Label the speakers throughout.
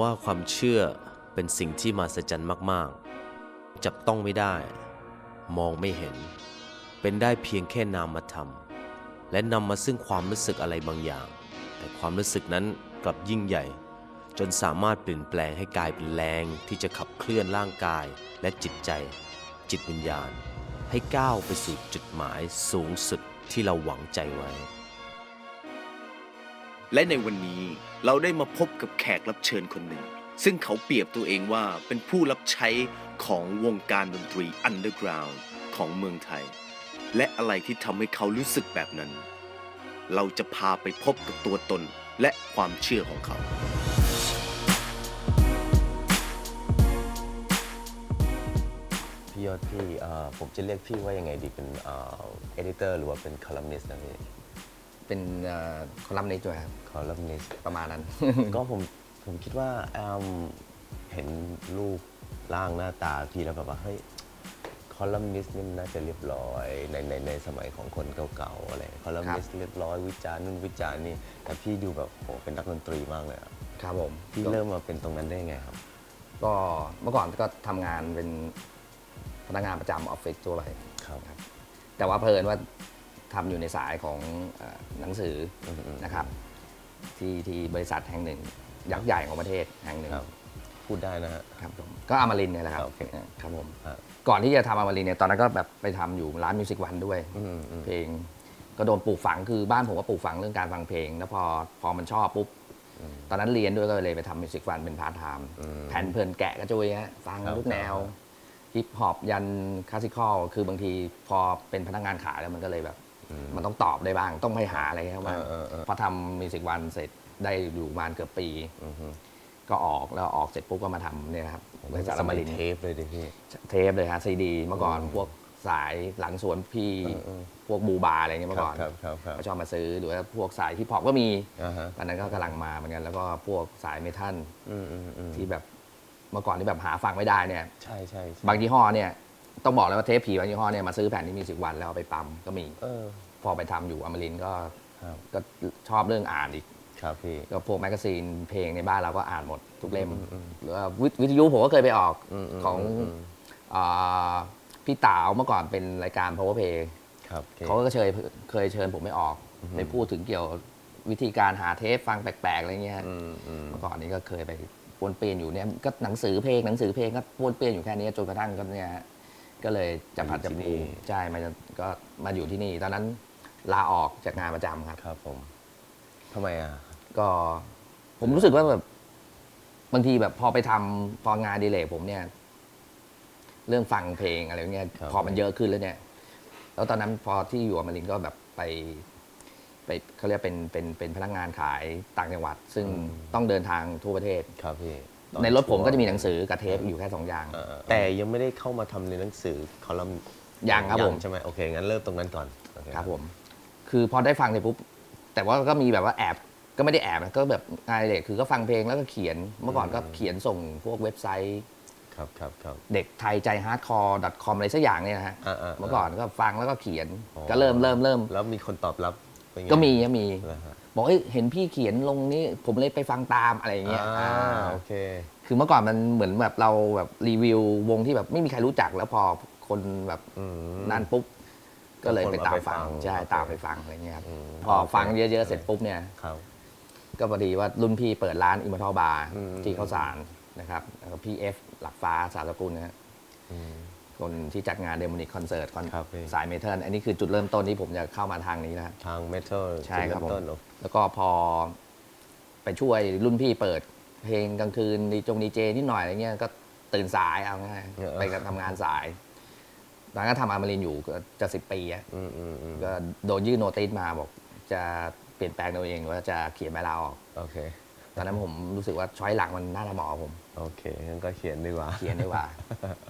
Speaker 1: ว่าความเชื่อเป็นสิ่งที่มหัศจรรย์มากๆ จับต้องไม่ได้ มองไม่เห็น เป็นได้เพียงแค่นามธรรมและนำมาซึ่งความรู้สึกอะไรบางอย่าง แต่ความรู้สึกนั้นกลับยิ่งใหญ่ จนสามารถเปลี่ยนแปลงให้กลายเป็นแรงที่จะขับเคลื่อนร่างกายและจิตใจ จิตวิญญาณ ให้ก้าวไปสู่จุดหมายสูงสุดที่เราหวังใจไว้
Speaker 2: และในวันนี้เราได้มาพบกับแขกรับเชิญคนหนึ่ง ซึ่งเขาเปรียบตัวเองว่าเป็นผู้รับใช้ของวงการดนตรีอันเดอร์กราวน์ของเมืองไทย และอะไรที่ทำให้เขารู้สึกแบบนั้น เราจะพาไปพบกับตัวตนและความเชื่อของเขา
Speaker 1: พี่ยอดพี่เอ่อผมจะเรียกพี่ว่ายังไงดีเป็นเอดิเตอร์หรือว่าเป็นคอลัมนิสต์นะพี่
Speaker 3: เป็นเอ่อคอลัมนิสต์ด้วยครับ
Speaker 1: คอลัมนิสต์
Speaker 3: ประมาณนั้น
Speaker 1: ก็ผมผมคิดว่าแอมเห็นรูปร่างหน้าตาพี่แล้วแบบว่าเฮ้ยคอลัมนิสต์นี่มันน่าจะเรียบร้อยในในในสมัยของคนเก่าๆอะไรคอลัมนิสต์เรียบร้อยวิจารณ์นู่นวิจารณ์นี่แต่พี่ดูแบบโหเป็นนักดนตรีมากเลยอะ
Speaker 3: ครับผม
Speaker 1: พี่เริ่มมาเป็นตรงนั้นได้ไงครับ
Speaker 3: ก็เมื่อก่อนก็ทำงานเป็นพนักงานประจำออฟฟิศทั่วไป
Speaker 1: ครับ
Speaker 3: แต่ว่าเพลินว่า ทำอยู่ในสายของเอ่อหนังสืออ
Speaker 1: มอืม
Speaker 3: นะครับ ที่ที่บริษัทแห่งหนึ่ง ยักษ์ใหญ่ของประเทศแห่งหนึ่ง
Speaker 1: ครับ พูดได้นะฮะ
Speaker 3: ครับผมก็อมรินทร์เนี่ยแหละครับ
Speaker 1: โอเค
Speaker 3: ครับผม
Speaker 1: ครับ
Speaker 3: ก่อนที่จะทำอมรินทร์เนี่ยตอนนั้นก็แบบไปทำอยู่ร้านมิวสิกวันด้วย
Speaker 1: อืมอืม
Speaker 3: เพลงก็โดนปลูกฝังคือบ้านผมก็ปลูกฝังเรื่องการฟังเพลง แล้วพอพอมันชอบปุ๊บตอนนั้นเรียนด้วยก็เลยไปทำมิวสิกวันเป็นพาร์ทไทม์
Speaker 1: อืม
Speaker 3: แผ่นเพลินแกะกระจุยฮะฟัง
Speaker 1: ครับ
Speaker 3: ทุกแนว
Speaker 1: ครับ
Speaker 3: ฮิปฮอปยันคลาสสิคอลคือบางทีพอเป็นพนักงานขายแล้วมันก็เลยแบบ มันต้องตอบได้บ้าง ต้องไปหาอะไรเข้ามา
Speaker 1: เออเออเออ
Speaker 3: พอทำมิวสิกวันเสร็จได้อยู่ประมาณเกือบปี
Speaker 1: อือฮึ
Speaker 3: ก็ออกแล้วออกเสร็จปุ๊บก็มาทำเนี่ยนะครับบริษัทอมรินทร์
Speaker 1: เทปเลยดิพี่
Speaker 3: เทปเลยฮะซีดีเมื่อก่อนพวกสายหลังสวนพี่
Speaker 1: เออเออ
Speaker 3: พวกบูบาร์อะไรเงี้ยเมื่อก่อน
Speaker 1: ครับครับครับ
Speaker 3: ก็ชอบมาซื้อหรือว่าพวกสายฮิปฮอปก็มี
Speaker 1: อ่าฮะ
Speaker 3: ตอนนั้นก็กำลังมาเหมือนกันแล้วก็พวกสายเมทัล
Speaker 1: อืมอืมอืม
Speaker 3: ที่แบบเมื่อก่อนที่แบบหาฟังไม่ได้เนี่ย
Speaker 1: ใช่ใช่ใช่
Speaker 3: บางยี่ห้อเนี่ย ต้องบอกเลยว่าเทปผีบางยี่ห้อเนี่ยมาซื้อแผ่นที่มีสิบวันแล้วเอาไปปั๊มก็มี
Speaker 1: เออ
Speaker 3: พอไปทำอยู่อมรินทร์ก็
Speaker 1: ครับ
Speaker 3: ก็ชอบเรื่องอ่านอีก
Speaker 1: ครับพี่
Speaker 3: ก็พวกแมกกาซีนเพลงในบ้านเราก็อ่านหมดทุกเล่ม
Speaker 1: อืมอืม
Speaker 3: หรือว่าวิวิทยุผมก็เคยไปออก
Speaker 1: อืมอืม
Speaker 3: ของ
Speaker 1: อืม
Speaker 3: อ่าพี่ต๋าวเมื่อก่อนเป็นรายการ power play
Speaker 1: ครับโอค
Speaker 3: เขาก็เคยเคยเชิญผมไปออกไปพูดถึงเกี่ยววิธีการหาเทปฟังแปลกๆอะไรเงี้ย
Speaker 1: อืมอืม
Speaker 3: เมื่อก่อนนี้ก็เคยไปปวนเปลี่ยนอยู่เนี่ยก็หนังสือเพลงหนังสือเพลงก็ปวนเปลี่ยนอยู่แค่นี้จนกระทั่งก็เนี่ยฮะ ก็เลยจะผัดจะปูใช่มาก็มาอยู่ที่นี่ ตอนนั้นลาออกจากงานประจำครับ
Speaker 1: ครับผมทำไมอะ
Speaker 3: ก็ผมรู้สึกว่าแบบบางทีแบบพอไปทำพองานอดีเลกผมเนี่ย เรื่องฟังเพลงอะไรเงี้ย
Speaker 1: ครับ
Speaker 3: พอมันเยอะขึ้นแล้วเนี่ย แล้วตอนนั้นพอที่อยู่อมรินทร์ก็แบบไป ไปเขาเรียกเป็นเป็นเป็นพนักงานขายต่างจังหวัด ซึ่งต้องเดินทางทั่วประเทศ
Speaker 1: ครับพี่
Speaker 3: ในรถผมก็จะมีหนังสือกับเทปอยู่แค่สองอย่าง
Speaker 1: เออแต่ยังไม่ได้เข้ามาทำในหนังสือคอลัมน์
Speaker 3: ยังครับผม
Speaker 1: ใช่ไหมโอเค งั้นเริ่มตรงนั้นก่อนโอเค
Speaker 3: รับผม คือพอได้ฟังเสร็จปุ๊บ แต่ว่าก็มีแบบว่าแอบ ก็ไม่ได้แอบนะก็แบบงานอดิเด็กคือก็ฟังเพลงแล้วก็เขียน เมื่อก่อนก็เขียนส่งพวกเว็บไซต์
Speaker 1: ครับครับครับ
Speaker 3: เด็กไทยใจฮาร์ดคอร์ .com อะไรสักอย่างเนี่ยนะฮะ
Speaker 1: อ่าอ่า
Speaker 3: เมื่อก่อนก็ฟังแล้วก็เขียน
Speaker 1: อ๋อ
Speaker 3: ก็เริ่มเริ่มเริ่ม
Speaker 1: แล้วมีคนตอบรับ เป็นไง
Speaker 3: ก็มีก็มี
Speaker 1: นะฮะ
Speaker 3: บอกเอ้ยเห็นพี่เขียนลงนี้ผมเลยไปฟังตามอะไรอย่างเงี้ย
Speaker 1: อ่า
Speaker 3: อ่า
Speaker 1: โอเค
Speaker 3: คือเมื่อก่อนมันเหมือนแบบเราแบบรีวิววงที่แบบไม่มีใครรู้จักแล้วพอคนแบบ
Speaker 1: อืม
Speaker 3: นั่นปุ๊บก็เลยไปตาม
Speaker 1: คนเอาไปฟั
Speaker 3: ฟั
Speaker 1: ง
Speaker 3: งใช่
Speaker 1: โอเค
Speaker 3: ตามไปฟังอะไรเงี้ยครับ
Speaker 1: อืม
Speaker 3: พอฟัง
Speaker 1: โอเค
Speaker 3: เยอะๆเสร็จปุ๊บเนี่ย
Speaker 1: ครับ
Speaker 3: ก็พอดีว่ารุ่นพี่เปิดร้านอิมมอร์ทัลบาร์
Speaker 1: อืม
Speaker 3: ที่เข้าสารนะครับแล้วก็พี่เอฟหลักฟ้าสารสกุลนะฮะ
Speaker 1: อืม
Speaker 3: คนที่จัดงานเดโมนิคคอนเสิร์ต
Speaker 1: ครับพี่
Speaker 3: สายเมทัลอันนี้คือจุดเริ่มต้นที่ผมจะเข้ามาทางนี้นะครับ
Speaker 1: ทางเมทัล
Speaker 3: ใช่ครับผม
Speaker 1: ต้นเหรอ
Speaker 3: แล้วก็พอไปช่วยรุ่นพี่เปิด เพลงกลางคืนดีจงดีเจนิดหน่อยอะไรเงี้ยก็ตื่นสายเอาง่ายไปกันทำงานสายตอนนั้นก็ทำอามารินอยู่ก็จะสิบปีอะ
Speaker 1: อืมอืมอืม
Speaker 3: ก็โดนยื่นโนติสมาบอก จะเปลี่ยนแปลงตัวเองหรือว่าจะเขียนใบลาออก
Speaker 1: โอเค
Speaker 3: ตอนนั้นผมรู้สึกว่าช้อยหลังมันน่าจะเหมาะกับผม
Speaker 1: โอเคงั้นก็เขียนดีกว่า
Speaker 3: เขียนดีกว่า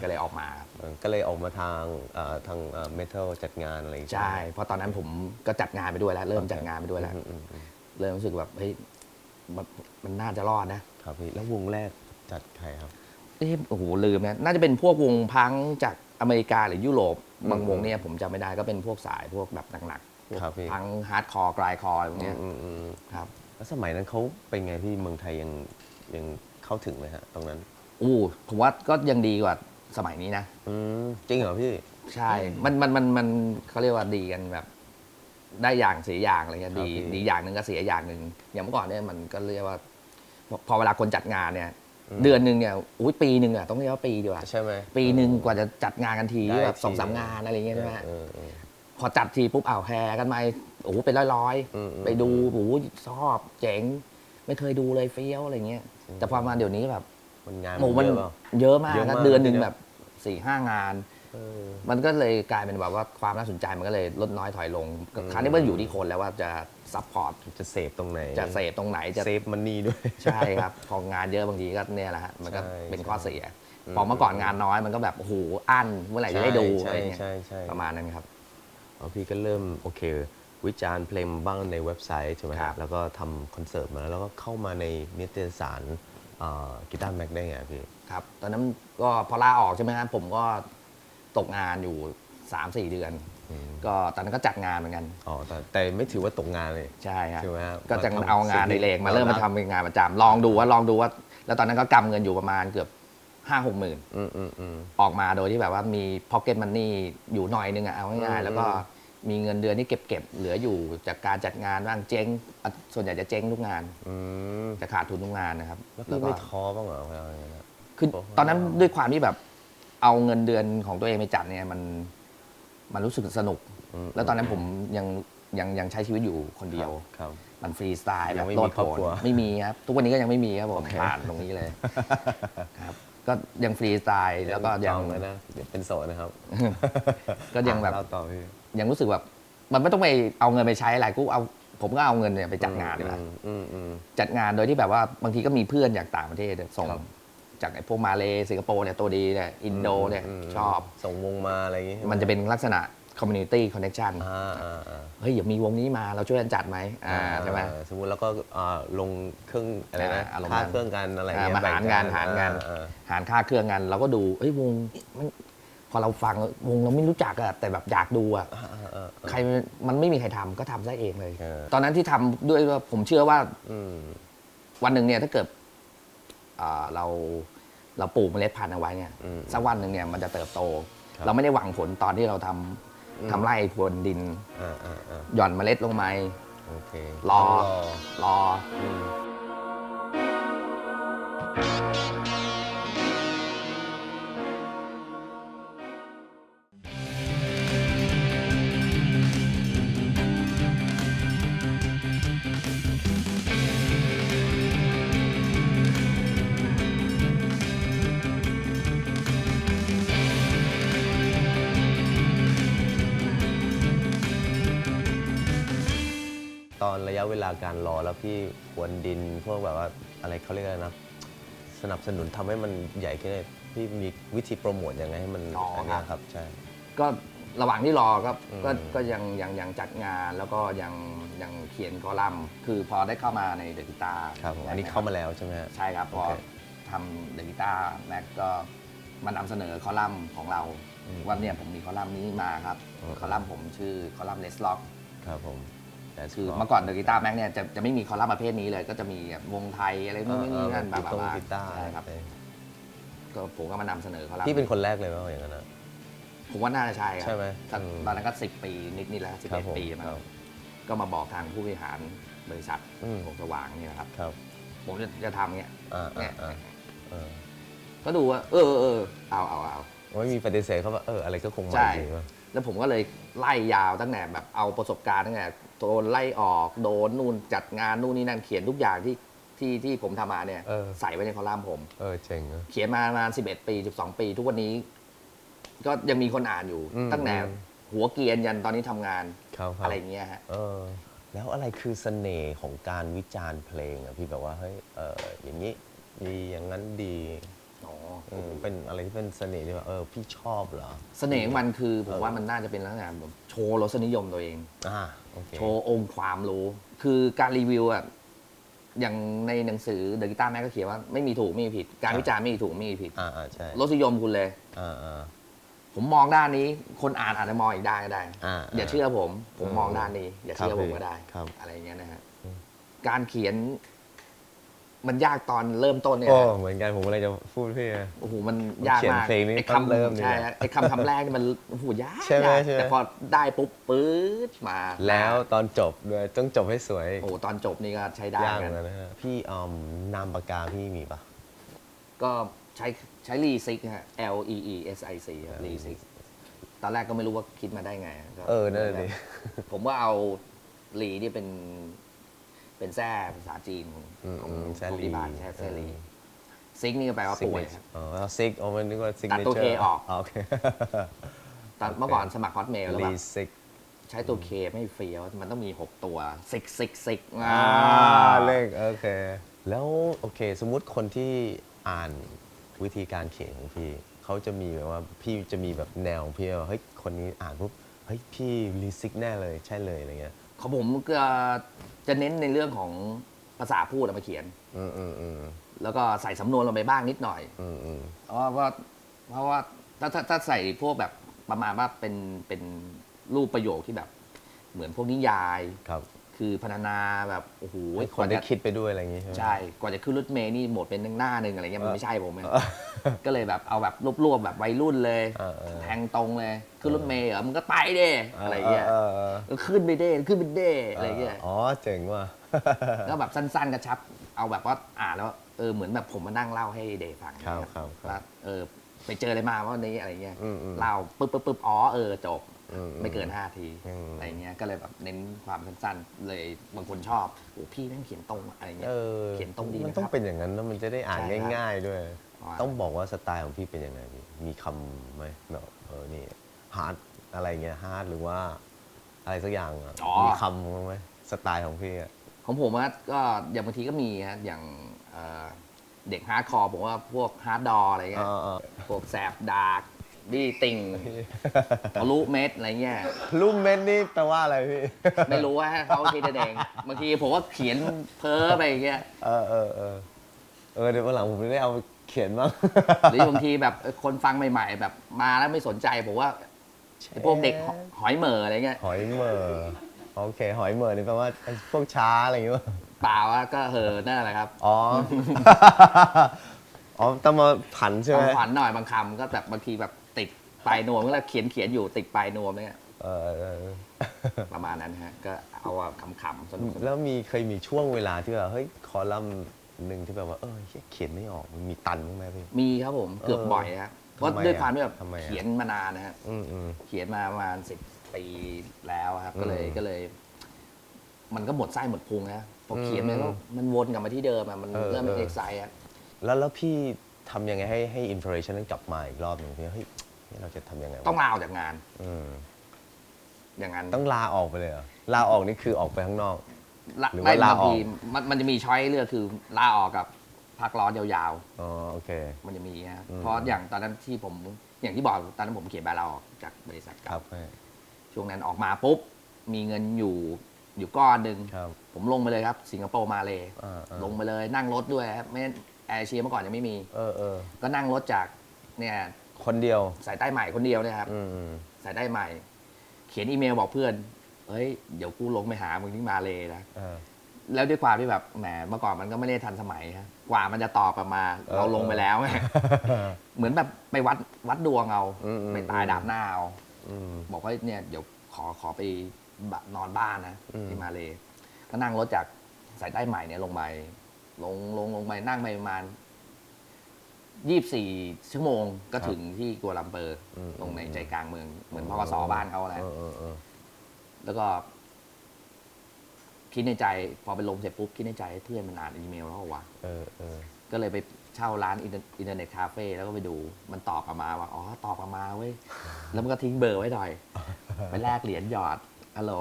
Speaker 3: ก็เลยออกมาครับ
Speaker 1: เออก็เลยออกมาทางเอ่อทางเมทัลจัดงานอะไรอย่างเงี้ย
Speaker 3: ใช่เพราะตอนนั้นผมก็จัดงานไปด้วยแล้ว เริ่มจัดงานไปด้วยแล้ว
Speaker 1: อืมอืมอืม
Speaker 3: เริ่มรู้สึกแบบเฮ้ยมันมันน่าจะรอดนะ
Speaker 1: ครับพี่แล้ววงแรกจัดใครครับ
Speaker 3: เอ๊ะโอ้โหลืมนะ น่าจะเป็นพวกวงพังจากอเมริกาหรือยุโรปบาง
Speaker 1: อืม
Speaker 3: วงเนี่ยผมจำไม่ได้ก็เป็นพวกสายพวกแบบหนักๆพวก
Speaker 1: ครับพี่
Speaker 3: พังฮาร์ดคอร์กลายคอร์อะไรพวกเนี้ย
Speaker 1: อืมอืมอืม
Speaker 3: ครับ
Speaker 1: แล้วสมัยนั้นเขาเป็นไงพี่เมืองไทยยังยัง เข้าถึงไหมฮะตรงนั้น
Speaker 3: อู้ผมว่าก็ยังดีกว่าสมัยนี้นะ
Speaker 1: อืมจริงเหรอพี่
Speaker 3: ใช่ มันมันมันมันเขาเรียกว่าดีกันแบบ ได้อย่างเสียอย่างอะไรเงี้ย
Speaker 1: ครับ
Speaker 3: ดี
Speaker 1: พี่
Speaker 3: ดีอย่างหนึ่งก็เสียอย่างหนึ่งอย่างเมื่อก่อนเนี่ยมันก็เรียกว่า พอพอเวลาคนจัดงานเนี่ยเดือนหนึ่งเนี่ยอุ้ยปีหนึ่งอะต้องเรียกว่าปีดีกว่า
Speaker 1: ใช่ไหม
Speaker 3: ปีหนึ่งกว่าจะจัดงานกันที
Speaker 1: ได้
Speaker 3: แบบสองสาม
Speaker 1: ที
Speaker 3: งานอะไรเงี้ยใช่ไหม
Speaker 1: เออเออ
Speaker 3: พอจัดทีปุ๊บอ้าวแฮกันมาโอ้โหเป็นร้อย
Speaker 1: อืมอืม
Speaker 3: ๆไปดูโอ้โหชอบเจ๋ง ไม่เคยดูเลยเฟี้ยวอะไรเงี้ย แต่พอมาเดี๋ยวนี้แบบ
Speaker 1: มันงาน
Speaker 3: โอ้โหมัน
Speaker 1: เยอะเปล่า
Speaker 3: เยอะมาก
Speaker 1: เยอะ
Speaker 3: นะ
Speaker 1: มาก
Speaker 3: เดือนหนึ่ง
Speaker 1: ทีเดียว
Speaker 3: แบบสี่ห้างาน
Speaker 1: เออ
Speaker 3: มันก็เลยกลายเป็นแบบว่าความน่าสนใจมันก็เลยลดน้อยถอยลง
Speaker 1: อืม
Speaker 3: คราวนี้มันอยู่ที่คนแล้วว่าจะซัพพอร์ต
Speaker 1: จะเสพตรงไหน
Speaker 3: จะเสพตรงไหนจะ
Speaker 1: เซฟมันนี่ด้วย
Speaker 3: ใช่ครับ พองานเยอะบางทีก็เนี่ยแหละฮะมันก็
Speaker 1: ใช่
Speaker 3: เป็นข้อเสีย
Speaker 1: อืม
Speaker 3: พอเมื่อก่อนงานน้อยมันก็แบบโอ้โหอั้นเมื่อไหร่จะได้ดู
Speaker 1: ใช่
Speaker 3: อะไรเงี้ย
Speaker 1: ใช่ใช่
Speaker 3: ประมาณนั้นครับ
Speaker 1: อ๋อพี่ก็เริ่มโอเค วิจารณ์เพลงบ้างในเว็บไซต์ใช่ไหม
Speaker 3: ครับ
Speaker 1: แล้วก็ทำคอนเสิร์ตมาแล้วก็เข้ามาในนิตยสารกีตาร์แม็กได้ไงพี่
Speaker 3: ครับตอนนั้นก็พอลาออกใช่ไหมครับผมก็ตกงานอยู่ 3-4 เดือน
Speaker 1: อืม
Speaker 3: ก็ตอนนั้นก็จัดงานเหมือนกัน
Speaker 1: อ๋อแต่แต่ไม่ถือว่าตกงานเลย
Speaker 3: ใช่ครับ
Speaker 1: ใช่ไหมครับ
Speaker 3: ก็จะ
Speaker 1: มาทำ
Speaker 3: เอางานใน
Speaker 1: สิ่งที่
Speaker 3: เลกมาเริ่มมา
Speaker 1: เรารัก
Speaker 3: ทำเป็นงานประจำลองดูว่าลองดูว่า แล้วตอนนั้นก็กำเงินอยู่ประมาณเกือบห้าหกหมื่น
Speaker 1: อืมอืมอืม
Speaker 3: ออกมาโดยที่แบบว่ามีพ็อกเก็ตมันนี่อยู่หน่อยนึงอะเอาง่าย
Speaker 1: อืม
Speaker 3: ๆแล้วก็ มีเงินเดือนที่เก็บเก็บๆเหลืออยู่จากการจัดงานบ้างเจ๊งอะส่วนใหญ่จะเจ๊งทุกงาน
Speaker 1: อืม
Speaker 3: จะขาดทุนทุกงานนะครับ
Speaker 1: แล้ว
Speaker 3: แล้
Speaker 1: พี่
Speaker 3: วก็
Speaker 1: ไม่ท้อบ้างเหรอเวลาอย่างนั้นอะ
Speaker 3: คือ
Speaker 1: โอ้โห
Speaker 3: ตอนนั้นด้วยความที่แบบเอาเงินเดือนของตัวเองไปจัดเนี่ยมันมันรู้สึกสนุก
Speaker 1: อืม
Speaker 3: แล้วตอนนั้นผมยังยังยังใช้ชีวิตอยู่คนเดียว
Speaker 1: ครับ
Speaker 3: มันฟรีสไตล์
Speaker 1: ยั
Speaker 3: แบบ
Speaker 1: งไม่
Speaker 3: โล
Speaker 1: มี
Speaker 3: ด
Speaker 1: ครอบ
Speaker 3: โผ
Speaker 1: ครัว
Speaker 3: นไม่มีครับ ทุกวันนี้ก็ยังไม่มีครับผม
Speaker 1: โอเค
Speaker 3: ผ่านตรงนี้เลยครับ ก็ยังฟรีสไตล์แล้วก็ยัง
Speaker 1: จองไว้นะเดี๋ยวเป็นโสดนะครับ
Speaker 3: ก็ยังแบบ
Speaker 1: เล่าต่อพี่
Speaker 3: ยังรู้สึกแบบมันไม่ต้องไปเอาเงินไปใช้อะไรกูเอาผมก็เอาเงินเนี่ยไปจัดงานดีกว่า
Speaker 1: อืมอืมอืม
Speaker 3: จัดงานโดยที่แบบว่าบางทีก็มีเพื่อนจากต่างประเทศเนี่ยส่ง
Speaker 1: ครับ
Speaker 3: จากไอ้พวกมาเลสิงคโปร์เนี่ยตัวดีเนี่ยอินโดเนี่ย
Speaker 1: ม
Speaker 3: ชอบ
Speaker 1: ส่งวงมาอะไรอย่างงี้ใช่ไห
Speaker 3: มันจะเป็นลักษณะ community connection
Speaker 1: อ่าอ่าอ่า
Speaker 3: เฮ้ยอย่ามีวงนี้มาเราช่วยกันจัดไหมอ่าใช่ไหม
Speaker 1: สมมุติแล้วก็อ่าลงเครื่องอะไรนะ
Speaker 3: อ่าอารมณ์
Speaker 1: ค่า
Speaker 3: นั้น
Speaker 1: เครื่องกันอะไรอย่าง
Speaker 3: อ่า
Speaker 1: เงี้ย
Speaker 3: มาหาร
Speaker 1: แบ่
Speaker 3: งานหารงาน
Speaker 1: อ่า
Speaker 3: หารค่าเครื่องกันเราก็ดูเฮ้ยวงมัน พอเราฟังวงเราไม่รู้จักอะแต่แบบอยากดูอะ
Speaker 1: อ่าอ่าอ่า
Speaker 3: ใครมันไม่มีใครทำก็ทำซะเองเลย
Speaker 1: เออ
Speaker 3: ตอนนั้นที่ทำด้วยว่าผมเชื่อว่า
Speaker 1: อืม
Speaker 3: วันหนึ่งเนี่ยถ้าเกิดอ่าเราเราปลูกเมล็ดพันธุ์เอาไว้เนี่ย
Speaker 1: อืม
Speaker 3: สักวันหนึ่งเนี่ยมันจะเติบโต
Speaker 1: ครับ
Speaker 3: เราไม่ได้หวังผลตอนที่เราทำ
Speaker 1: อืม
Speaker 3: ทำไร่พรวนดิน
Speaker 1: อ่าอ่าอ่า
Speaker 3: หย่อนเมล็ดลงมา
Speaker 1: โอเค
Speaker 3: รอ
Speaker 1: ต้องรอ การรอแล้วพี่ควนดินพวกแบบว่าอะไรเขาเรียกอะไรนะ สนับสนุนทำให้มันใหญ่ขึ้นเลยพี่มีวิธีโปรโมทยังไงให้มัน
Speaker 3: อ๋ออั
Speaker 1: อันเนี้ยครับใช่
Speaker 3: ก็ระหว่างที่รอก็
Speaker 1: อืม
Speaker 3: ก็ก็ยังยังยังจัดงานแล้วก็ยังยังเขียนคอลัมน์คือพอได้เข้ามาในเดอะกีตา
Speaker 1: ครับผมอันนี้เข้ามาแล้วใช่ไหมฮะ
Speaker 3: ใช่ครับ พอ
Speaker 1: โอเค
Speaker 3: ทำเดอะกีตาแม็กก็มานำเสนอคอลัมน์ของเรา
Speaker 1: อืม
Speaker 3: ว่าเนี่ยผมมีคอลัมน์นี้มาครับ
Speaker 1: อืม
Speaker 3: คอลัมน์ผมชื่อคอลัมน์เลสล็อก
Speaker 1: ครับผม แต่
Speaker 3: คือเมื่อก่อนเดอะกีตาแม็กเนี่ยจะจะไม่มีคอลัมน์ประเภทนี้เลย ก็จะมีแบบวงไทยอะไรนู่นนี่นั่นบาบา
Speaker 1: ตรง
Speaker 3: บา
Speaker 1: กีตาร์
Speaker 3: ใช่ครับก็ผมก็มานำเสนอคอลัมน์
Speaker 1: พี่เป็นคนแรกเลยไหมว่าอย่างนั้นนะ
Speaker 3: ผมว่าน่าจะใช่ครับ
Speaker 1: ใช่ไหม
Speaker 3: สัก
Speaker 1: อืม
Speaker 3: ตอนนั้นก็สิบปีนิดๆแล้วสิบ
Speaker 1: ครั
Speaker 3: เอ็
Speaker 1: บ
Speaker 3: ด
Speaker 1: ผม
Speaker 3: ปีมา
Speaker 1: ครับ
Speaker 3: ก็มาบอกทางผู้บริหารบริษัท
Speaker 1: อืม
Speaker 3: วงสว่างเนี่ยนะครับ
Speaker 1: ครับ
Speaker 3: ผมจะจะทำเงี้ย
Speaker 1: อ่า
Speaker 3: เนี่
Speaker 1: อ่ายอ่าเออ
Speaker 3: ก็ดูว่าเออเออเออเอาเอาเอา
Speaker 1: ไม่มีปฏิเสธเขาว่าเอออะไรก็คง
Speaker 3: ใช่
Speaker 1: มาจริงป่ะ
Speaker 3: แล้วผมก็เลยไล่ยาวตั้งแต่แบบเอาประสบการณ์ตั้งแต่โดนไล่ออกโดนนู่นจัดงานนู่นนี่นั่นเขียนทุกอย่างที่ที่ที่ผมทำมาเนี่ย
Speaker 1: เออ
Speaker 3: ใส่ไว้ในคอลัมน์ผม
Speaker 1: เออเจ๋งอะ
Speaker 3: เขียนมาประมาณ11 ปี 12 ปี ทุกวันนี้ ก็ยังมีคนอ่านอยู่
Speaker 1: อืม
Speaker 3: ตั้งแต่
Speaker 1: อืม
Speaker 3: หัวเกรียนยันตอนนี้ทำงาน
Speaker 1: ครับคบ
Speaker 3: อะไรอย่างเงี้ยฮะ
Speaker 1: เออ แล้วอะไรคือเสน่ห์ของการวิจารณ์เพลงอะพี่แบบว่าเฮ้ยเอออย่างนี้ดีอย่างนั้นดี
Speaker 3: อ๋อ
Speaker 1: เออเป็นอะไรที่เป็นเสน่ห์ที่ว่าเออพี่ชอบเหรอ
Speaker 3: เสน่ห์ของมันคือผม
Speaker 1: เออ
Speaker 3: ว่ามันน่าจะเป็นลักษณะแบบโชว์รสนิยมตัวเอง
Speaker 1: อ่าโอเค
Speaker 3: โชว์องค์ความรู้ คือการรีวิวอะอย่างในหนังสือเดอะกีตาร์แม็กก็เขียนว่าไม่มีถูกไม่มีผิด การวิจารณ์ไม่มีถูกไม่มีผิด
Speaker 1: อ่าอ่าใช่
Speaker 3: รสนิยมคุณเลย
Speaker 1: อ่าอ่า
Speaker 3: ผมมองด้านนี้คนอ่านอาจจะมองอีกด้านก็ได้
Speaker 1: อ่า
Speaker 3: อย่าเชื่อผมผม
Speaker 1: อืม
Speaker 3: มองด้านนี้ อย่าเชื่อ
Speaker 1: ครับ
Speaker 3: ผมก็ได้
Speaker 1: ครับ
Speaker 3: อะไรอย่างเงี้ยนะฮะ
Speaker 1: อืม
Speaker 3: การเขียน มันยากตอนเริ่มต้นเนี่ย
Speaker 1: โอ้
Speaker 3: นะ
Speaker 1: เหมือนกันผมอะไรจะพูดพี่อะ
Speaker 3: โอ้โหมันยาก
Speaker 1: เขียน
Speaker 3: มาก
Speaker 1: เพลงนี้
Speaker 3: ไอ้
Speaker 1: ตอนเริ่ม
Speaker 3: คำ
Speaker 1: เนี่ย
Speaker 3: ใช่ฮะไอ้คำคำแรกนี่มันโอ้โหยาก
Speaker 1: ใช่ไหม
Speaker 3: ยาก
Speaker 1: ใช่ไหม
Speaker 3: แต่พอได้ปุ๊บปื๊ดมา
Speaker 1: แล้วตอนจบด้วยต้องจบให้สวย
Speaker 3: โอ้โหตอนจบนี่ก็ใช้ได้
Speaker 1: ยาก
Speaker 3: เห
Speaker 1: เห
Speaker 3: มื
Speaker 1: มื
Speaker 3: อ
Speaker 1: อน
Speaker 3: น
Speaker 1: กั
Speaker 3: กันน
Speaker 1: นะฮะพี่อืมนามปากกาพี่มีปะ
Speaker 3: ก็ใช้ใช้รีซิกฮะ L E E S I C รีซิกตอนแรกก็ไม่รู้ว่าคิดมาได้ไงก็
Speaker 1: เออนั่นแหละดิ
Speaker 3: ผมว่าเอาลีนี่เป็นเป็นแท้ภาษาจีนของ
Speaker 1: อืม
Speaker 3: ของ
Speaker 1: อืมแซ่
Speaker 3: ของ
Speaker 1: ลี
Speaker 3: ที่บ้านแท้แซ่ลี
Speaker 1: เออ
Speaker 3: ซิกนี่ก็แปลว่าป่วยครับ
Speaker 1: อ๋อซิกอ๋อมันนึกว่าซิก
Speaker 3: ตัดตัว K ออก
Speaker 1: โอเค
Speaker 3: ตอนเมื่อก่อนสมัครฮอตเมลแล้ว
Speaker 1: รี
Speaker 3: แบบ
Speaker 1: ซิก
Speaker 3: ใช้ตัวเคไม่เฟี้ยวมันต้องมี 6 ตัวซิกซิกซิก
Speaker 1: อ่าเลขโอเค แล้วโอเค สมมุติคนที่อ่านวิธีการเขียนของพี่เขาจะมีแบบว่าพี่จะมีแบบแนวของพี่ว่าเฮ้ยคนนี้อ่านปุ๊บเฮ้ยพี่รีซิกแน่เลยใช่เลยอะไรเงี้ย
Speaker 3: ของผมก็จะเน้นในเรื่องของ ภาษาพูดเอามาเขียน
Speaker 1: อืมอืมอืม
Speaker 3: แล้วก็ใส่สำนวนลงไปบ้างนิดหน่อย
Speaker 1: อืมอืม
Speaker 3: เพราะว่าเพราะว่าถ้าถ้าถ้าใส่พวกแบบประมาณว่าเป็นเป็นรูปประโยคที่แบบ เหมือนพวกนิยาย
Speaker 1: ครับ
Speaker 3: คือพรรณนาแบบโอ้โห
Speaker 1: ให้คน
Speaker 3: กว่า
Speaker 1: ได้
Speaker 3: จะ
Speaker 1: คิดไปด้วยอะไรอย่างงี้ใช่ไหม
Speaker 3: ใช่กว่าจะขึ้นรถเมล์นี่หมดเป็นหน้าหนึ่งอะไรเงี้ยมัน
Speaker 1: เออ
Speaker 3: ไม่ใช่ผมไงก็เลยแบบเอาแบบรวบๆแบบวัยรุ่นเลย
Speaker 1: เออเออ
Speaker 3: แทงตรงเลยขึ้นรถเมล์เหรอมันก็ไปเด้อะไรเงี้ย
Speaker 1: เออเออ
Speaker 3: เออขึ้นไปเด้ขึ้นไปเด้อะไรเงี้ย
Speaker 1: อ๋อเจ๋งว่ะ
Speaker 3: แล้วแบบสั้นๆกระชับ เอาแบบว่าอ่านแล้วเออเหมือนแบบผมมานั่งเล่าให้เดย์ฟัง
Speaker 1: ครับ
Speaker 3: เนี่ย
Speaker 1: ครับครับ
Speaker 3: ว่าเออไปเจออะไรมาว่าวันนี้อะไรเงี้ย
Speaker 1: อืมอืม
Speaker 3: เล่าปุ๊บปุ๊บปุ๊บอ๋อเออจบ
Speaker 1: อืม
Speaker 3: ไม่เกินห้าที
Speaker 1: อืม
Speaker 3: อะไรเงี้ยก็เลยแบบเน้นความสั้นๆเลยบางคนชอบโอ้พี่แม่งเขียนตรงอะไรเงี้
Speaker 1: เอยอ
Speaker 3: เขียนตรงดี
Speaker 1: มัน
Speaker 3: นะ
Speaker 1: ต้อง
Speaker 3: ครับ
Speaker 1: เป็นอย่างนั้นแล้วมันจะได้อ่าน
Speaker 3: ใช่ครับ
Speaker 1: ง่าย ๆ ด้วย
Speaker 3: ว่า
Speaker 1: ต้องบอกว่าสไตล์ของพี่เป็นยังไงพี่มีคำไหมแบบเออนี่ฮาร์ดอะไรเงี้ยฮาร์ดหรือว่าอะไรสักอย่างอะ
Speaker 3: อ๋อ
Speaker 1: มีคำบ้างไหมสไตล์ของพี่อะ
Speaker 3: ของผมว่าก็อย่างบางทีก็มีฮะอย่างเอ่อเด็กฮาร์ดคอร์ผมว่าพวกฮาร์ดดออะไรเงี้ย
Speaker 1: เออ
Speaker 3: พวกแสบดาร์ก ดีติ่งทะลุเม็ดอะไรเงี้ย
Speaker 1: รูปเม็ดนี่แปลว่าอะไรพี่
Speaker 3: ไม่รู้ว่าให้เขาคิดเองบางทีผมก็เขียนเพ้อไปอย่างเงี้ย
Speaker 1: เออเออเออเออเดี๋ยววันหลังผมจะได้เอาเขียนบ้าง
Speaker 3: หรือบางทีแบบเออคนฟังใหม่ ๆ แบบมาแล้วไม่สนใจผมว่าไอ้พวกเด็กหหอยเหม่ออะไรเงี้ย
Speaker 1: หอยเหม่อโอเค หอยเหม่อนี่แปลว่าไอ้พวกช้าอะไรอย่างเงี้ย
Speaker 3: เปล่าว่าก็เหอะนั่นแหละครับ
Speaker 1: อ๋อ อ๋อต้องมาผันใช่
Speaker 3: ข
Speaker 1: ไห
Speaker 3: อ
Speaker 1: ม
Speaker 3: งขวัญหน่อยบางคำก็แบบบางทีแบบติด ปลายนวมก็เลยเขียนเขียนอยู่ติดปลายนวมเนี่ย
Speaker 1: เออเออเออ
Speaker 3: ประมาณนั้นฮะก็เอาขำๆสนุก
Speaker 1: แล้วมีเคยมีช่วงเวลาที่แบบเฮ้ยคอลัมน์หนึ่งที่แบบว่าเออเหี้ยเขียนไม่ออกมันมีตันบ้างไหมพี่
Speaker 3: มีครับผมเกือบ
Speaker 1: เออ
Speaker 3: บ่อยฮะเพราะ
Speaker 1: ทำไม
Speaker 3: ด้วย
Speaker 1: อะ
Speaker 3: ความที่แบบ
Speaker 1: ทำไมอะ
Speaker 3: เขียนมานานนะฮะ
Speaker 1: อืมอืม
Speaker 3: เขียนมาประมาณสิบปีแล้วครับ ก็เลย
Speaker 1: อืม
Speaker 3: ก็เลย มันก็หมดไส้หมดพุงนะพอเขียน
Speaker 1: อืม
Speaker 3: มันก็มันวนกลับมาที่เดิมอะมัน
Speaker 1: เออ
Speaker 3: เริ่มเป็น
Speaker 1: เออ
Speaker 3: เอ็กไซอะ
Speaker 1: แล้วแล้วพี่ทำยังไงให้ให้อิน r อ a t ชันนั้นกลับมาอีกรอบหนึ่งพี่เฮ้ย นี่เราจะทำยังไงวะ
Speaker 3: ต้องลาออกจากงาน
Speaker 1: อืม
Speaker 3: อย่างนั้น
Speaker 1: ต้องลาออกไปเลยเหรอลาออกนี่คือออกไปข้างนอก
Speaker 3: ละ
Speaker 1: หรือว่า
Speaker 3: ไม่
Speaker 1: ลา
Speaker 3: บาง
Speaker 1: ออก
Speaker 3: ทีมันมันจะมีช้อยเลือกคือลาออกกับพักร้อนยาว
Speaker 1: อ๋อโอเค
Speaker 3: ๆ มันจะมีฮะ
Speaker 1: อืม
Speaker 3: เพราะอย่างตอนนั้นที่ผมอย่างที่บอกตอนนั้นผมเขียนใบลาออกจากบริษัท
Speaker 1: ค
Speaker 3: เก่า
Speaker 1: รับให้
Speaker 3: ช่วงนั้นออกมาปุ๊บมีเงินอยู่อยู่ก้อนหนึ่ง
Speaker 1: ครับ
Speaker 3: ผมลงไปเลยครับ สิงคโปร์มาเลย
Speaker 1: อ่าอ่า
Speaker 3: ลงไปเลยนั่งรถด้วยครับไม่แอร์เชียเมื่อก่อนยังไม่มี
Speaker 1: เออเออ
Speaker 3: ก็นั่งรถจากเนี่ย
Speaker 1: คนเดียว
Speaker 3: สายใต้ใหม่คนเดียวเนี่ยครับ
Speaker 1: อืมอืม
Speaker 3: สายใต้ใหม่ เขียนอีเมลบอกเพื่อน เฮ้ย เดี๋ยวกูลงไปหามึงที่มาเลยนะ
Speaker 1: เออ
Speaker 3: แล้วด้วยความที่แบบ แหม เมื่อก่อนมันก็ไม่ได้ทันสมัยฮะกว่ามันจะตอบกลับมา
Speaker 1: เออ
Speaker 3: เราลงไปแล้วไง เหมือนแบบไปวัดวัดดวงเอา
Speaker 1: อืมอืม
Speaker 3: ไปตายดาบหน้าเอา
Speaker 1: อืม
Speaker 3: บอกว่าเนี่ยเดี๋ยวขอขอไปบะนอนบ้านนะ
Speaker 1: อืม
Speaker 3: ที่มาเลยก็นั่งรถจากสายใต้ใหม่เนี่ยลงไปลงลงลงไปนั่งไปประมาณ ยี่สี่ชั่วโมงก็ถึงที่กัวลัมเปอร์
Speaker 1: อืม
Speaker 3: ลงในใจกลางเมือง เหมือนพกสบ้านเขาแหละ
Speaker 1: เออเออเออ
Speaker 3: แล้วก็ คิดในใจ พอไปลงเสร็จปุ๊บ คิดในใจเพื่อนมันอ่านอีเมลแล้วเหรอวะ
Speaker 1: เออเออ
Speaker 3: ก็เลยไปเช่าร้านอินเทอร์อินเทอร์เน็ตคาเฟ่แล้วก็ไปดู มันตอบกลับมาว่า อ๋อ ตอบกลับมาเว้ย แล้วมันก็ทิ้งเบอร์ไว้หน่อย ไปแลกเหรียญหยอดฮัลโหล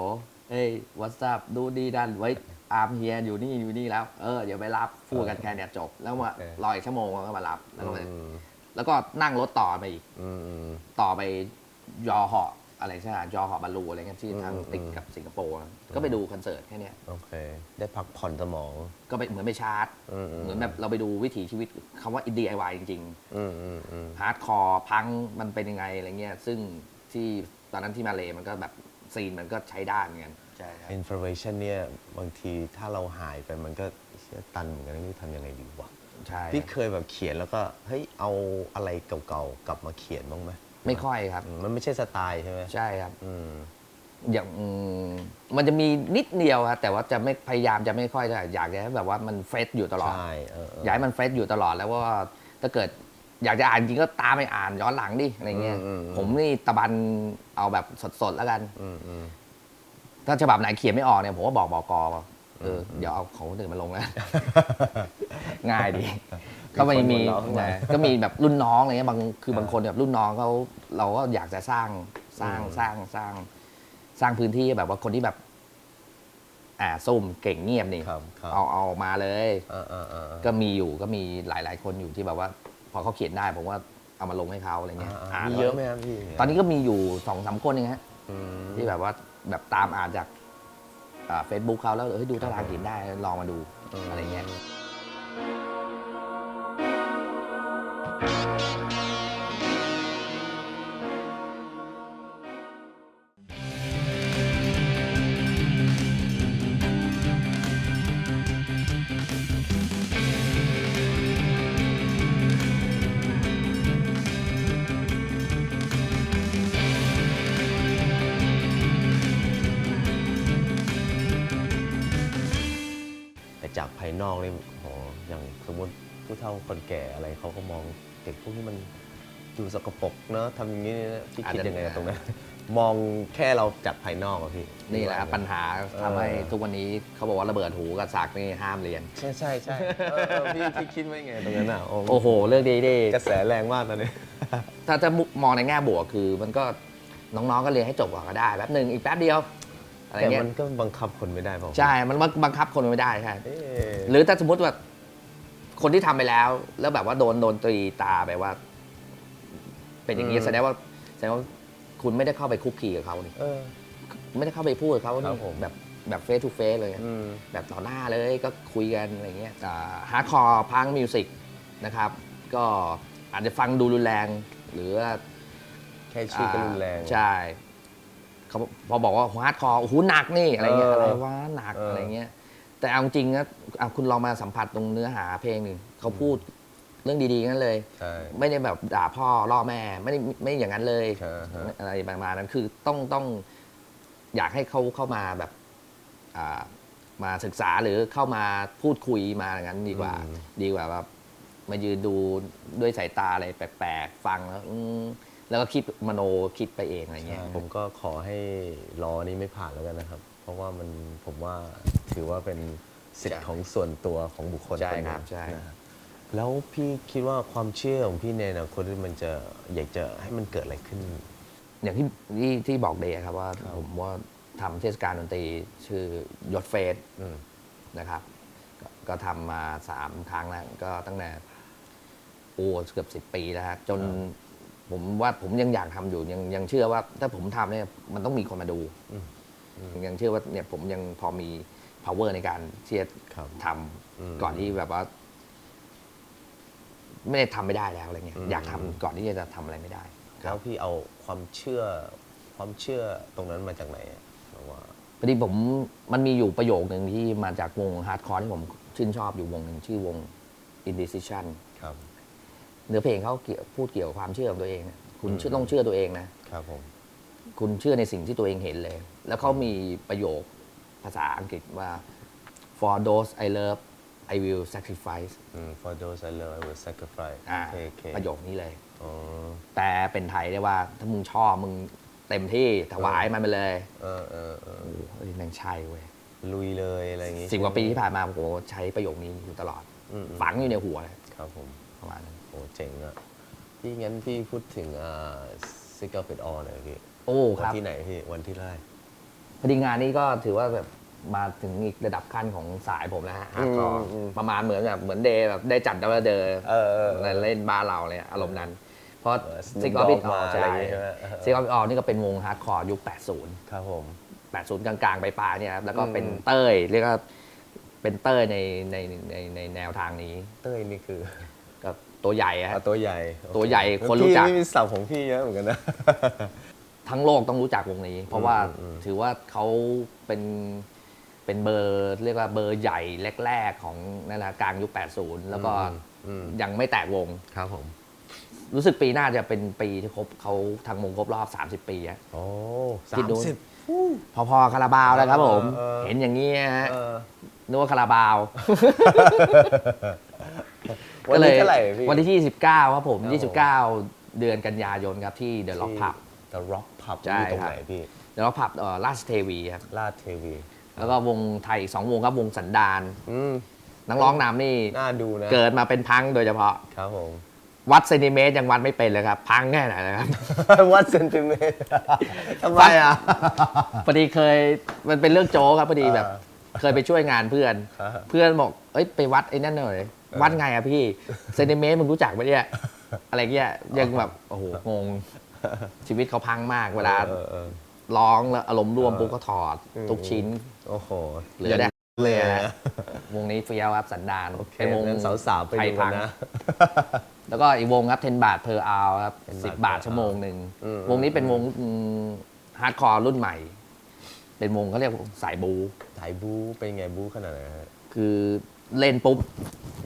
Speaker 3: เฮ้ยวัตซับดูดีดันไว้ อาร์มเฮียอยู่นี่อยู่นี่แล้ว เออเดี๋ยวไปรับพูดกันแค่เนี้ยจบ แล้วมารออีกชั่วโมงก็มารับแล้วก็ไป
Speaker 1: อืม
Speaker 3: แล้วก็นั่งรถต่อไปอีก
Speaker 1: อืมอืม
Speaker 3: ต่อไปยอเหาะอะไรใช่ไหมยอเหาะบาลูอะไรเงี้ยที่ทาง
Speaker 1: อืม
Speaker 3: ติดกับสิงคโปร์นะก็ไปดูคอนเสิร์ตแค่เนี้ย
Speaker 1: โอเค ได้พักผ่อนสมอง
Speaker 3: ก็ไปเหมือนไปชาร์จ
Speaker 1: อืมอืม
Speaker 3: เหมือนแบบเราไปดูวิถีชีวิตคำว่า DIY จริง
Speaker 1: อืมอืมอืม
Speaker 3: ๆ ฮาร์ดคอร์พังมันเป็นยังไงอะไรเงี้ย ซึ่งที่ตอนนั้นที่มาเลมันก็แบบซีนมันก็ใช้ได้เหมือนกัน ใช่ครับ
Speaker 1: information เนี่ยบางทีถ้าเราหายไปมันก็เชี่ยตันเหมือนกันนี่ทำยังไงดีวะ
Speaker 3: ใช่
Speaker 1: พี่เคยแบบเขียนแล้วก็เฮ้ยเอาอะไรเก่าๆกลับมาเขียนบ้างไหม
Speaker 3: ไม่ค่อยครับ
Speaker 1: อืมมันไม่ใช่สไตล์ใช่ไหม
Speaker 3: ใช่ครับ
Speaker 1: อืม
Speaker 3: อย่างอืมมันจะมีนิดเดียวครับแต่ว่าจะไม่พยายามจะไม่ค่อยจะอยากจะให้แบบว่ามันเฟรชอยู่ตลอด
Speaker 1: ใช่เออเออ
Speaker 3: อยากให้มันเฟรชอยู่ตลอดแล้วว่าถ้าเกิดอยากจะอ่านจริงก็ตามไปอ่านย้อนหลังดิอะไรเงี้ย
Speaker 1: อืมอืม
Speaker 3: ผมนี่ตะบันเอาแบบสดๆแล้วกัน
Speaker 1: อืมอืม
Speaker 3: ถ้าฉบับไหนเขียนไม่ออกเนี่ยผมก็บอกบอกกว่าเออเดี๋ยวเอาของคนอื่นมาลงแล้ว ง่ายดี ก็ไม่มี
Speaker 1: คนหัวเราะข้างใน
Speaker 3: นะก็มีแบบรุ่นน้องอะไรเงี้ยบางคือบางคนแบบรุ่นน้องเขาเราก็อยากจะสร้างสร้าง
Speaker 1: อืม
Speaker 3: สร้างสร้าง สร้างพื้นที่แบบว่าคนที่แบบ อ่าซุ่มเก่งเงียบนี่
Speaker 1: ครับครับ
Speaker 3: เอาเอามาเลย
Speaker 1: เออเออเออ
Speaker 3: ก็มีอยู่ก็มีหลาย ๆ คนอยู่ที่แบบว่า พอเขาเขียนได้ผมว่าเอามาลงให้เขาอะไรเงี้ย
Speaker 1: อ่า
Speaker 3: อ่า
Speaker 1: มี
Speaker 3: น
Speaker 1: เยอะไหมครับพี่
Speaker 3: ตอนนี้ก็มีอยู่สองสามคนเองฮะ
Speaker 1: อืม
Speaker 3: ที่แบบว่า แบบตามอ่านจากเฟซบุ๊กเขาแล้วเฮ้ยดูท่าทางเขียนได้ลองมาดูอะไรเงี้ย
Speaker 1: นอกนี่โหอย่างสมมติผู้เฒ่าคนแก่อะไรเขาก็มองเด็กพวกนี้มันดูสกปรกเนอะทำอย่างนี้นะพี่
Speaker 3: อาจ
Speaker 1: คิด
Speaker 3: จะ
Speaker 1: ยังไงกับตรงนั้น มองแค่เราจากภายนอกอะพี่
Speaker 3: นี่แหละครับปัญหาทำให้
Speaker 1: เออ
Speaker 3: ทุกวันนี้เขาบอกว่าระเบิดหูกับสากนี่ห้ามเรียน
Speaker 1: ใช่ใช่ใช่เออเออพี่พี่คิดว่าไงตรงนั้นอะ
Speaker 3: โอ้โห เรื่องดีดี
Speaker 1: กระแสแรงมากตอนนี้
Speaker 3: ถ้าจะมองในแง่บวกคือมันก็น้องๆก็เรียนให้จบก่อนก็ได้แป๊บหนึ่งอีกแป๊บเดียว อะไร
Speaker 1: แต่
Speaker 3: เงี้ย
Speaker 1: มันก็บังคับคนไม่ได้เปล่า
Speaker 3: ใช่ มันบังคับคนไม่ได้ใช่
Speaker 1: เอ๊ะ
Speaker 3: หรือถ้าสมมติว่าคนที่ทำไปแล้ว แล้วแบบว่าโดนโดนตรีตาไปว่า เป็นอย่างนี้แสดงว่าแสดงว่าคุณไม่ได้เข้าไปคุกคีกับเขานี่
Speaker 1: เออ
Speaker 3: ไม่ได้เข้าไปพูดกับเขา
Speaker 1: ครั
Speaker 3: นี่
Speaker 1: บผม
Speaker 3: แบบแบบเฟสทูเฟสเลย
Speaker 1: อืม
Speaker 3: แบบต่อหน้าเลยก็คุยกันอะไรเงี้ยฮาร์ดคอร์พังมิวสิกนะครับ ก็อาจจะฟังดูรุนแรง หรือว่า
Speaker 1: แค่ชื่อก็รุนแรง
Speaker 3: ใช่ เขาพอบอกว่าฮาร์ดคอร์โอ้โหหนักนี่อะไรเงี้ย
Speaker 1: เอออ
Speaker 3: อะไรวะหนัก
Speaker 1: เอออ
Speaker 3: อะไรเงี้ย แต่เอาจริงนะอะคุณลองมาสัมผัสตรงเนื้อหาเพลงหนึ่งเขาพูดเรื่องดีๆนั่นเลย
Speaker 1: ใช่
Speaker 3: ไม่ได้แบบด่าพ่อล่อแม่ไม่ได้ไม่อย่างนั้นเลย
Speaker 1: ฮะฮะ
Speaker 3: อะไรประมาณนั้นคือต้องต้องอยากให้เขาเข้ามาแบบอ่ามาศึกษาหรือเข้ามาพูดคุยมาอย่างนั้นดีกว่า
Speaker 1: อืม
Speaker 3: ดีกว่าแบบมายืนดูด้วยสายตาอะไรแปลกๆ ฟังแล้วอืม แล้วก็คิดมโนคิดไปเองอะไรเงี้ย
Speaker 1: ผมก็ขอให้ล้อนี้ไม่ผ่านแล้วกันนะครับ เพราะว่ามันผมว่าถือว่าเป็นสิทธิ์ของส่วนตัวของบุคคล
Speaker 3: ใช่
Speaker 1: คนห
Speaker 3: ค
Speaker 1: นึ่
Speaker 3: รับ
Speaker 1: ง
Speaker 3: ใช่
Speaker 1: นะฮะแล้วพี่คิดว่าความเชื่อของพี่ในอนาคตมันจะอยากจะให้มันเกิดอะไรขึ้น
Speaker 3: อย่างที่ที่ที่บอกเดย์ครับว่า
Speaker 1: ครับ
Speaker 3: ผมว่าทำเทศกาลดนตรีชื่อยศเฟส
Speaker 1: อืม
Speaker 3: นะครับกก็ทำมาสามครั้งแล้วก็ตั้งแต่โอ้เกือบสิบปีแล้วฮะจน ผมว่าผมยังอยากทำอยู่ยังยังเชื่อว่า ถ้าผมทำเนี่ยมันต้องมีคนมาดู
Speaker 1: อืมอืม
Speaker 3: ยังเชื่อว่าเนี่ยผมยังพอมี power ในการที่จะ
Speaker 1: ครับ
Speaker 3: ทำ
Speaker 1: อืม
Speaker 3: ก่อนที่แบบว่า ไม่ได้ทำไม่ได้แล้วอะไรเงี้ย
Speaker 1: อืม
Speaker 3: อยากทำก่อนที่จะทำอะไรไม่ได้
Speaker 1: แล้วพี่เอาความเชื่อ ความเชื่อตรงนั้นมาจากไหนอะแบบว่า
Speaker 3: พอดีผมมันมีอยู่ประโยคหนึ่งที่มาจากวงฮาร์ดคอร์ที่ผมชื่นชอบอยู่วงหนึ่งชื่อวง Indecision
Speaker 1: ครับ
Speaker 3: เนื้อเพลงเขาเกี่ยวพูดเกี่ยวกับความเชื่อของตัวเองนะคุณเชื่อ
Speaker 1: อืม
Speaker 3: ต้องเชื่อตัวเองนะ
Speaker 1: ครับผม
Speaker 3: คุณเชื่อในสิ่งที่ตัวเองเห็นเลย แล้วเขามีประโยคภาษาอังกฤษว่า for those I love I will sacrifice
Speaker 1: อืม for those I love I will sacrifice
Speaker 3: อ่า
Speaker 1: โอเคโอเค
Speaker 3: ประโยคนี้เลย
Speaker 1: อ๋อ
Speaker 3: แต่เป็นไทยได้ว่าถ้ามึงชอบมึงเต็มที่ถวายมันไปเลย
Speaker 1: เออเออเออ
Speaker 3: โอ้โหเฮ้ยแม่งใช่เว้ย
Speaker 1: ลุยเลยอะไรอย่างงี้
Speaker 3: สิบกว่าปีที่ผ่านมาผมใช้ประโยคนี้อยู่ตลอด
Speaker 1: อืมอืม
Speaker 3: ฝังอยู่ในหัวเลย
Speaker 1: ครับผม
Speaker 3: ประมาณนั้น
Speaker 1: โอ้ เจ๋งอะพี่งั้นพี่พูดถึงอ่าซิกเกิลเป็ดออหน่อยพี่
Speaker 3: โอ้
Speaker 1: วั
Speaker 3: ครับ
Speaker 1: ที่ไหนพี่วันที่เท่าไหร่
Speaker 3: พอดีงานนี้ก็ถือว่าแบบมาถึงอีกระดับขั้นของสายผมแล้วฮะฮาร์ดคอร์
Speaker 1: อืมอืม
Speaker 3: ประมาณเหมือนแบบเหมือนเดย์แบบได้จัดดับเบิลเดย์
Speaker 1: เออเออเออ
Speaker 3: เล่นบ้านเราเลยอารมณ์นั้น เพราะ
Speaker 1: เออ
Speaker 3: ซิกออ
Speaker 1: Snoop
Speaker 3: ฟ
Speaker 1: Dogg
Speaker 3: บิทอ
Speaker 1: มา
Speaker 3: อ
Speaker 1: อะไร
Speaker 3: ใช่
Speaker 1: อย่างงี้ใช่ไหมเออ
Speaker 3: ซิกออฟบิทออนี่ก็เป็นวงฮาร์ดคอร์ยุค 80
Speaker 1: ครับผม
Speaker 3: 80 กลางๆ ไปปลายๆเนี่ยครับแล้วก็เป็น
Speaker 1: อืม
Speaker 3: เต้ยเรียกว่าเป็นเต้ยในในในในแนวทางนี้
Speaker 1: เต้ยนี่คือ
Speaker 3: ก็ ตัวใหญ่อะฮะ
Speaker 1: อะตัวใหญ่
Speaker 3: ตัวใหญ่
Speaker 1: โอเค
Speaker 3: นรู้จัก
Speaker 1: พี่มีศัพท์ของพี่เยอะเหมือนกันนะ
Speaker 3: ทั้งโลกต้องรู้จักวงนี้ เพราะว่า
Speaker 1: อืม
Speaker 3: ถือว่าเขาเป็นเป็นเบอร์เรียกว่าเบอร์ใหญ่แรกๆของนั่นแหละกลางยุค 80 แล้วก็
Speaker 1: อืม
Speaker 3: ยังไม่แตกวง
Speaker 1: ครับผม
Speaker 3: รู้สึกปีหน้าจะเป็นปีที่ครบเขาทางวงครบรอบ 30 ปีอะ
Speaker 1: โอ้
Speaker 3: คิ
Speaker 1: สา
Speaker 3: ด
Speaker 1: ม
Speaker 3: ดู
Speaker 1: สิบ
Speaker 3: พอๆคาราบาวแล้วครับผม
Speaker 1: เออเออ
Speaker 3: เห็นอย่างนี้ฮะ
Speaker 1: เออ
Speaker 3: นึกว่าคาราบาว
Speaker 1: วันนี้เท่าไหร่พี่
Speaker 3: วันที่29ครับผม
Speaker 1: ครับผม
Speaker 3: 29 เดือนกันยายนครับที่เดอะล็อกผับ
Speaker 1: ที่ The Rock Pub
Speaker 3: ใช่
Speaker 1: อยู่ตรง
Speaker 3: ครับ
Speaker 1: ไหนพี่
Speaker 3: เดอะล็อกผับราชเทวีครับ
Speaker 1: ลาดเทวี
Speaker 3: แล้วก็วงไทยอีกสองวงครับวงสันดาน
Speaker 1: อืม
Speaker 3: นักร้องนำนี่
Speaker 1: น่าดูนะ
Speaker 3: เกิดมาเป็นพังโดยเฉพาะ
Speaker 1: ครับผม
Speaker 3: วัดเซนติเมตรยังวัดไม่เป็นเลยครับ พังแค่ไหนนะครับ
Speaker 1: วัดเซนติเมตรทำไมอะ
Speaker 3: พอดีเคยมันเป็นเรื่องโจ๊กครับพอดีแบบ
Speaker 1: อ่า
Speaker 3: เคยไปช่วยงานเพื่อน
Speaker 1: อ่า
Speaker 3: เพื่อนบอกเอ้ยไปวัดไอ้นั่นหน่อย วัดไงอะพี่เซนติเมตรมึงรู้จักไหมเนี่ยอะไรเงี้ยยังแบบโอ้โหงงชีวิตเขาพังมากเวลา
Speaker 1: เออเออ
Speaker 3: ร้องแล้วอารมณ์ร่วม
Speaker 1: เออ
Speaker 3: ปุ๊บก็ถอด
Speaker 1: อืม
Speaker 3: ทุกชิ้น
Speaker 1: โอ้โห
Speaker 3: เหลือได้
Speaker 1: เลย
Speaker 3: ฮะ
Speaker 1: นะ
Speaker 3: วงนี้เฟี้ยวครับสันดาน
Speaker 1: โอเค
Speaker 3: เป็นวง
Speaker 1: งั้นสาวๆไป
Speaker 3: ไทย
Speaker 1: ดู
Speaker 3: พั
Speaker 1: กัน
Speaker 3: ง
Speaker 1: นะ
Speaker 3: แล้วก็อีกวงครับเทนบาทเพอร์อาวครับ
Speaker 1: 10
Speaker 3: สิบบาทชั่วโมงหนึ่ง
Speaker 1: อืม
Speaker 3: วงนี้เป็นวงฮาร์ดคอร์รุ่นใหม่ เป็นวงเขาเรียกสายบู
Speaker 1: ถ่ายบูเป็นไงบูขนาดไหนฮะ
Speaker 3: คือ เล่นปุ๊บ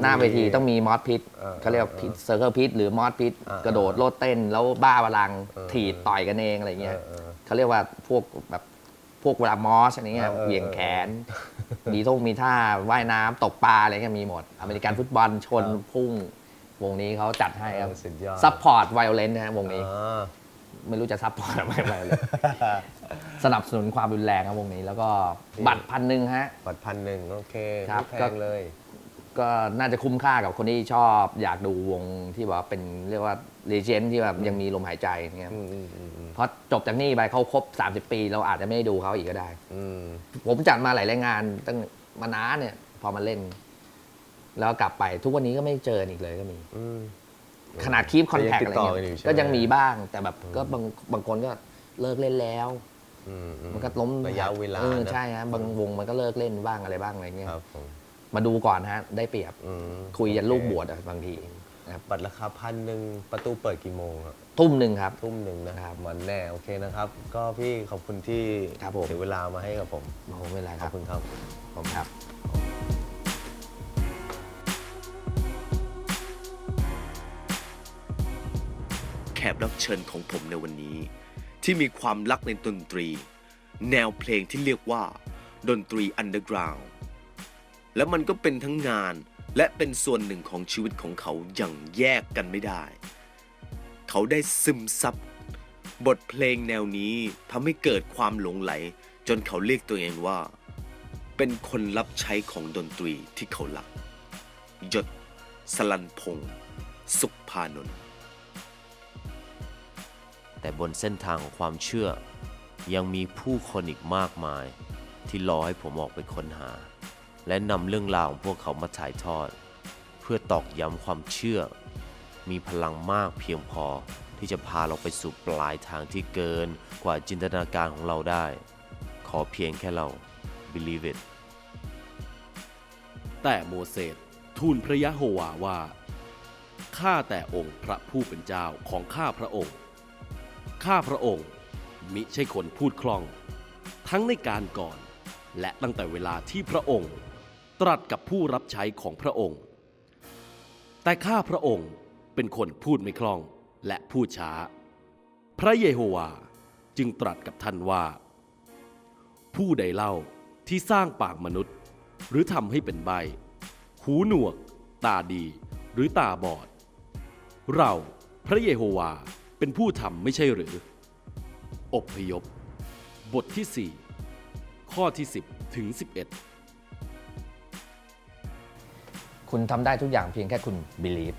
Speaker 3: หน้าเวทีต้องมีมอสพิษ
Speaker 1: เออ
Speaker 3: เขาเรียก
Speaker 1: เออ
Speaker 3: เซอร์เคิลพิษหรือมอสพิษ
Speaker 1: เออก
Speaker 3: ระโดดโลดเต้น แล้วบ้าพลัง
Speaker 1: เออ
Speaker 3: ถีบต่อยกันเองอะไรเงี้ย
Speaker 1: เออเออ
Speaker 3: เขาเรียกว่าพวกแบบพวกเวลามอสอะไรเงี้ย
Speaker 1: เออเออ
Speaker 3: เหวี่ยงแขน มีท่งมีท่าว่ายน้ำตกปลาอะไรเงี้ยมีหมด อเมริกันฟุตบอลชน
Speaker 1: ครับ
Speaker 3: พุ่งวงนี้เขาจัดให้ครับ
Speaker 1: เออสุดยอด
Speaker 3: ซัพพอร์ตไวโอเลนนะฮะวงนี้
Speaker 1: อ่า
Speaker 3: ไม่รู้จะซัพพอร์ตอะไรไวโอเลนสนับสนุนความรุนแรงครับวงนี้ แล้วก็
Speaker 1: นี่
Speaker 3: บัตรพันหนึ่งฮะ
Speaker 1: บัตรพันหนึ่งโอเค
Speaker 3: ครับ
Speaker 1: ไม่แพ
Speaker 3: ก็
Speaker 1: งเลย
Speaker 3: ก็น่าจะคุ้มค่ากับคนที่ชอบอยากดูวงที่แบบว่าเป็นเรียกว่าเลเจนด์ที่แบบยังมีลมหายใจเนี่ย
Speaker 1: อืมอืมอืมอืม
Speaker 3: เพราะจบจากนี่ไปเขาครบ 30 ปี เราอาจจะไม่ได้ดูเขาอีกก็ได้
Speaker 1: อืม
Speaker 3: ผมจัดมาหลายรายงานตั้งมานานเนี่ย พอมาเล่น แล้วกลับไปทุกวันนี้ก็ไม่เจออีกเลยก็มี
Speaker 1: อืม
Speaker 3: ขนาดคีปคอนแทค
Speaker 1: ก็
Speaker 3: อะไร
Speaker 1: ยังติดต่อ
Speaker 3: เงี้
Speaker 1: กันอยู่
Speaker 3: ย
Speaker 1: ใช่ไหม
Speaker 3: ก็ยังมีบ้าง แต่แบบก็บางบางคนก็เลิกเล่นแล้ว
Speaker 1: อืมอื
Speaker 3: มันก็ล้ม
Speaker 1: ระยะเวลา
Speaker 3: ออ
Speaker 1: นะ
Speaker 3: ใช่ฮะบางวงมันก็เลิกเล่นบ้างอะไรบ้างอะไรเงี้ย
Speaker 1: ครับผม
Speaker 3: มาดูก่อนฮะ ได้เปรียบ
Speaker 1: อืม
Speaker 3: คุยยันลูก
Speaker 1: โอเค
Speaker 3: บวชอะบางทีนะครับ
Speaker 1: บัตรราคาพันหนึ่งประตูเปิดกี่โมงครับ
Speaker 3: ทุ่มหนึ่งครับ
Speaker 1: ทุ่มหนึ่งนะครับมันแน่โอเคนะครับ ก็พี่ขอบคุณที่
Speaker 3: ครับผม
Speaker 1: เสียเวลามาให้กับผม
Speaker 3: ผมเป็นไร
Speaker 1: ข
Speaker 3: ค
Speaker 1: อ
Speaker 3: รั
Speaker 1: บบคุณครับ
Speaker 3: ผมครับ
Speaker 2: ขกรับเชิญของผมในวันนี้ ที่มีความรักในดนตรี แนวเพลงที่เรียกว่า ดนตรีอันเดอร์กราวด์และมันก็เป็นทั้งงานและเป็นส่วนหนึ่งของชีวิตของเขาอย่างแยกกันไม่ได้ เขาได้ซึมซับบทเพลงแนวนี้ทำให้เกิดความหลงไหล จนเขาเรียกตัวเองว่า เป็นคนรับใช้ของดนตรีที่เขารัก ยศสลันพงศ์สุขพานนท์
Speaker 4: แต่บนเส้นทางของความเชื่อ ยังมีผู้คนอีกมากมาย ที่รอให้ผมออกไปค้นหา และนำเรื่องราวของพวกเขามาถ่ายทอด เพื่อตอกย้ำความเชื่อ มีพลังมากเพียงพอที่จะพาเราไปสู่ปลายทางที่เกินกว่าจินตนาการของเราได้ ขอเพียงแค่เรา believe it
Speaker 5: แต่โมเสสทูลพระยะโฮวาว่า ข้าแต่องค์พระผู้เป็นเจ้าของข้าพระองค์ ข้าพระองค์ มิใช่คนพูดคล่อง ทั้งในการก่อน และตั้งแต่เวลาที่พระองค์ ตรัสกับผู้รับใช้ของพระองค์ แต่ข้าพระองค์เป็นคนพูดไม่คล่องและพูดช้า พระเยโฮวาจึงตรัสกับท่านว่า ผู้ใดเล่าที่สร้างปากมนุษย์ หรือทำให้เป็นใบ หูหนวก ตาดีหรือตาบอด เราพระเยโฮวา เป็นผู้ทำไม่ใช่หรือ อบพยพ บทที่ 4 ข้อที่ 10 ถึง 11
Speaker 3: คุณทำได้ทุกอย่างเพียงแค่คุณ believe